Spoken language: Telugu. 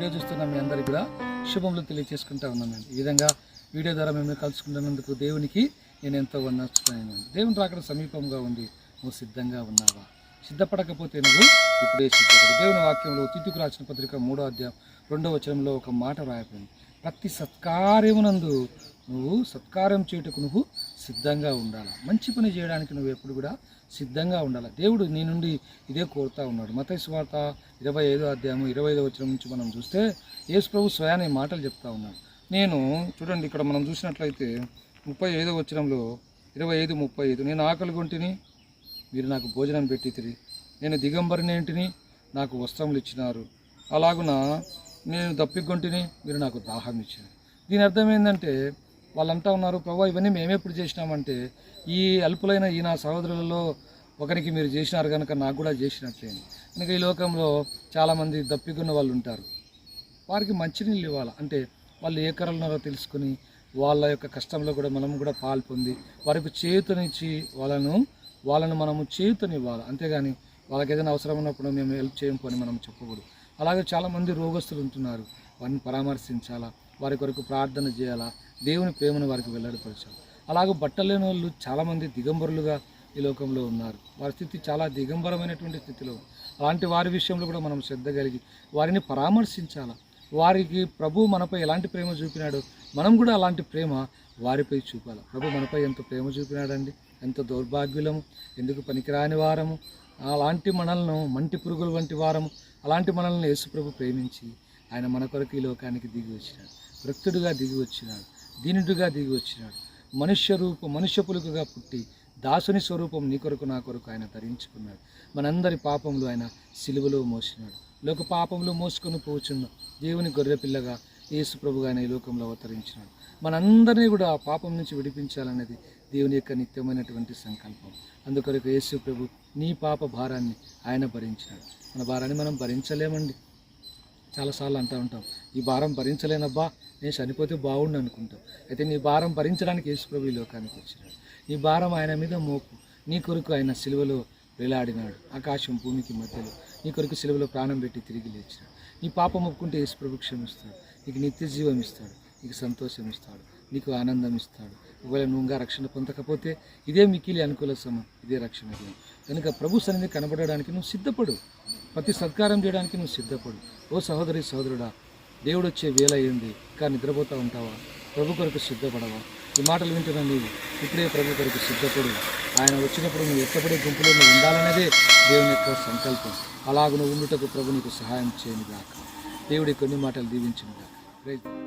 వీడియో చూస్తున్న మీ అందరికీ కూడా శుభములు తెలియజేసుకుంటా ఉన్నాను ఈ విధంగా వీడియో ద్వారా మేము కలుసుకుంటున్నందుకు దేవునికి నేను ఎంతో వర్ణిస్తున్నాను దేవుని రాకడ సమీపంగా ఉంది నువ్వు సిద్ధంగా ఉన్నావా? సిద్ధపడకపోతే నువ్వు ఇప్పుడే సిద్ధపడు దేవుని వాక్యంలో తిట్టుకు రాసిన పత్రిక మూడో అధ్యాయం రెండో వచనంలో ఒక మాట రాయబడింది. ప్రతి సత్కార్యమునందు నువ్వు సత్కార్యం చేయుటకు నువ్వు సిద్ధంగా ఉండాలి? మంచి పని చేయడానికి నువ్వు ఎప్పుడు కూడా సిద్ధంగా ఉండాలి? దేవుడు నీ నుండి ఇదే కోరుతా ఉన్నాడు. మతస్వార్త ఇరవై ఐదో అధ్యాయం ఇరవై ఐదో వచ్చిన నుంచి మనం చూస్తే యేసు ప్రభు స్వయాన్ని మాటలు చెప్తా ఉన్నాడు. నేను చూడండి ఇక్కడ మనం చూసినట్లయితే ముప్పై ఐదో వచ్చినంలో ఇరవై ఐదు ముప్పై ఐదు నేను ఆకలి కొంటిని మీరు నాకు భోజనం పెట్టితిరి నేను దిగంబరినేంటిని నాకు వస్త్రములు ఇచ్చినారు. అలాగున నేను దప్పిగొంటిని మీరు నాకు దాహం ఇచ్చారు దీని అర్థం ఏంటంటే వాళ్ళంతా ఉన్నారు ప్రభా ఇవన్నీ మేమెప్పుడు చేసినామంటే ఈ అల్పులైన ఈ నా సహోదరులలో ఒకరికి మీరు చేసినారు కనుక నాకు కూడా చేసినట్లేంది కనుక ఈ లోకంలో చాలామంది దప్పికున్న వాళ్ళు ఉంటారు. వారికి మంచినీళ్ళు ఇవ్వాలి? అంటే వాళ్ళు ఏ కర్రలున్నారో తెలుసుకుని వాళ్ళ యొక్క కష్టంలో కూడా మనం కూడా పాల్పొంది వారికి చేతునిచ్చి వాళ్ళను వాళ్ళను మనము చేతునివ్వాలి. అంతేగాని వాళ్ళకి ఏదైనా అవసరం ఉన్నప్పుడు మేము హెల్ప్ చేయము అని మనం చెప్పకూడదు. అలాగే చాలామంది రోగస్తులు ఉంటున్నారు. వారిని పరామర్శించాలా? వారి కొరకు ప్రార్థన చేయాలా? దేవుని ప్రేమను వారికి వెల్లడిపరచాలి అలాగే బట్టలేని వాళ్ళు చాలామంది దిగంబరులుగా ఈ లోకంలో ఉన్నారు. వారి స్థితి చాలా దిగంబరమైనటువంటి స్థితిలో అలాంటి వారి విషయంలో కూడా మనం శ్రద్ధ కలిగి వారిని పరామర్శించాలా? వారికి ప్రభు మనపై ఎలాంటి ప్రేమ చూపినాడో మనం కూడా అలాంటి ప్రేమ వారిపై చూపాలి? ప్రభు మనపై ఎంత ప్రేమ చూపినాడండి? ఎంత దౌర్భాగ్యులము? ఎందుకు పనికిరాని వారము? అలాంటి మనల్ని మంటి పురుగుల వంటి వారము. అలాంటి మనల్ని యేసుప్రభు ప్రేమించి ఆయన మన కొరకు ఈ లోకానికి దిగి వచ్చినాడు. భక్తుడిగా దిగి వచ్చినాడు. దీనుడుగా దిగి వచ్చినాడు. మనుష్య రూపం మనుష్య పులుకుగా పుట్టి దాసుని స్వరూపం నీ కొరకు నా కొరకు ఆయన ధరించుకున్నాడు. మనందరి పాపములు ఆయన సిలువలో మోసినాడు. లోక పాపములు మోసుకొని పోచున్న దేవుని గొర్రెపిల్లగా యేసు ప్రభుగా ఆయన ఈ లోకంలో అవతరించినాడు. మనందరినీ కూడా ఆ పాపం నుంచి విడిపించాలనేది దేవుని యొక్క నిత్యమైనటువంటి సంకల్పం. అందుకొరకు యేసు ప్రభు నీ పాప భారాన్ని ఆయన భరించినాడు. మన భారాన్ని మనం భరించలేమండి. చాలాసార్లు అంటూ ఉంటాం ఈ భారం భరించలేనబ్బా నేను చనిపోతే బాగుండు అనుకుంటాం. అయితే నీ భారం భరించడానికి యేసుప్రభు ఈ లోకానికి వచ్చినాడు. నీ భారం ఆయన మీద మోపు నీ కొరకు ఆయన సిలువలో వేలాడినాడు ఆకాశం భూమికి మధ్యలో నీ కొరకు సిలువలో ప్రాణం పెట్టి తిరిగి లేచినాడు. నీ పాపం ఒప్పుకుంటే యేసుప్రభు క్షమిస్తాడు నీకు నిత్య జీవం ఇస్తాడు నీకు సంతోషం ఇస్తాడు నీకు ఆనందం ఇస్తాడు. ఒకవేళ నువ్వుగా రక్షణ పొందకపోతే ఇదే మిక్కిలి అనుకూల సమయం ఇదే రక్షణ దినం. కనుక ప్రభు సన్నిధి కనబడడానికి నువ్వు సిద్ధపడు. ప్రతి సత్కారం చేయడానికి నువ్వు సిద్ధపడు. ఓ సహోదరి సహోదరుడా దేవుడు వచ్చే వేల అయింది కానీ నిద్రపోతూ ఉంటావా? ప్రభు కొరకు సిద్ధపడవా? ఈ మాటలు వింటున్న నీవు ఇప్పుడే ప్రభు కొరకు సిద్ధపడు. ఆయన వచ్చినప్పుడు నువ్వు ఎత్తపడే గుంపులో నువ్వు ఉండాలనేదే దేవుని యొక్క సంకల్పం. అలాగ నువ్వు ఉండుటకు ప్రభు నీకు సహాయం చేయనిగాక. దేవుడి కొన్ని మాటలు దీవించినగా రైతు